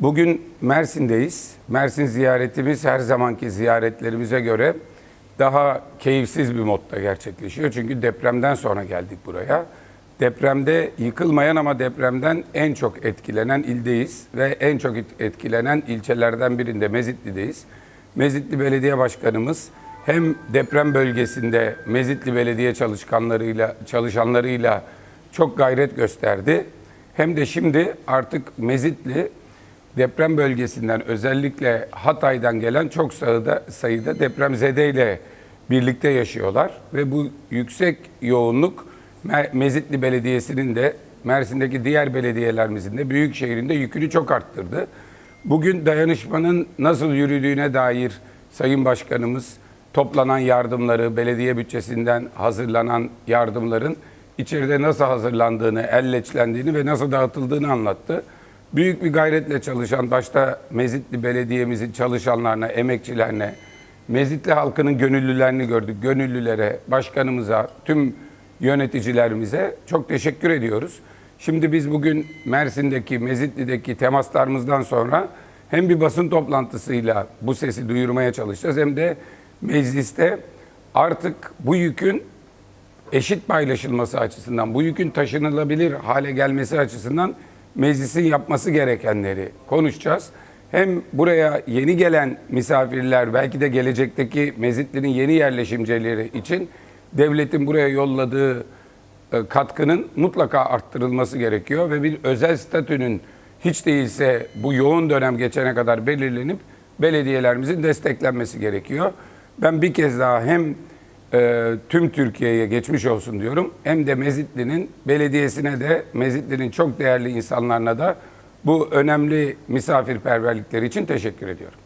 Bugün Mersin'deyiz. Mersin ziyaretimiz her zamanki ziyaretlerimize göre daha keyifsiz bir modda gerçekleşiyor. Çünkü depremden sonra geldik buraya. Depremde yıkılmayan ama depremden en çok etkilenen ildeyiz ve en çok etkilenen ilçelerden birinde Mezitli'deyiz. Mezitli Belediye Başkanımız hem deprem bölgesinde Mezitli Belediye çalışkanlarıyla çalışanlarıyla çok gayret gösterdi. Hem de şimdi artık Mezitli deprem bölgesinden özellikle Hatay'dan gelen çok sayıda, sayıda depremzedeyle birlikte yaşıyorlar ve bu yüksek yoğunluk Me- Mezitli Belediyesi'nin de Mersin'deki diğer belediyelerimizin de büyük şehrinde yükünü çok arttırdı. Bugün dayanışmanın nasıl yürüdüğüne dair Sayın Başkanımız toplanan yardımları, belediye bütçesinden hazırlanan yardımların içeride nasıl hazırlandığını, elleçlendiğini ve nasıl dağıtıldığını anlattı. Büyük bir gayretle çalışan başta Mezitli Belediye'mizin çalışanlarına, emekçilerine, Mezitli halkının gönüllülerini gördük. Gönüllülere, başkanımıza, tüm yöneticilerimize çok teşekkür ediyoruz. Şimdi biz bugün Mersin'deki, Mezitli'deki temaslarımızdan sonra hem bir basın toplantısıyla bu sesi duyurmaya çalışacağız hem de mecliste artık bu yükün eşit paylaşılması açısından, bu yükün taşınılabilir hale gelmesi açısından meclisin yapması gerekenleri konuşacağız. Hem buraya yeni gelen misafirler, belki de gelecekteki Mezitli'nin yeni yerleşimcileri için devletin buraya yolladığı e, katkının mutlaka arttırılması gerekiyor ve bir özel statünün hiç değilse bu yoğun dönem geçene kadar belirlenip belediyelerimizin desteklenmesi gerekiyor. Ben bir kez daha hem e, tüm Türkiye'ye geçmiş olsun diyorum hem de Mezitli'nin belediyesine de Mezitli'nin çok değerli insanlarına da bu önemli misafirperverlikleri için teşekkür ediyorum.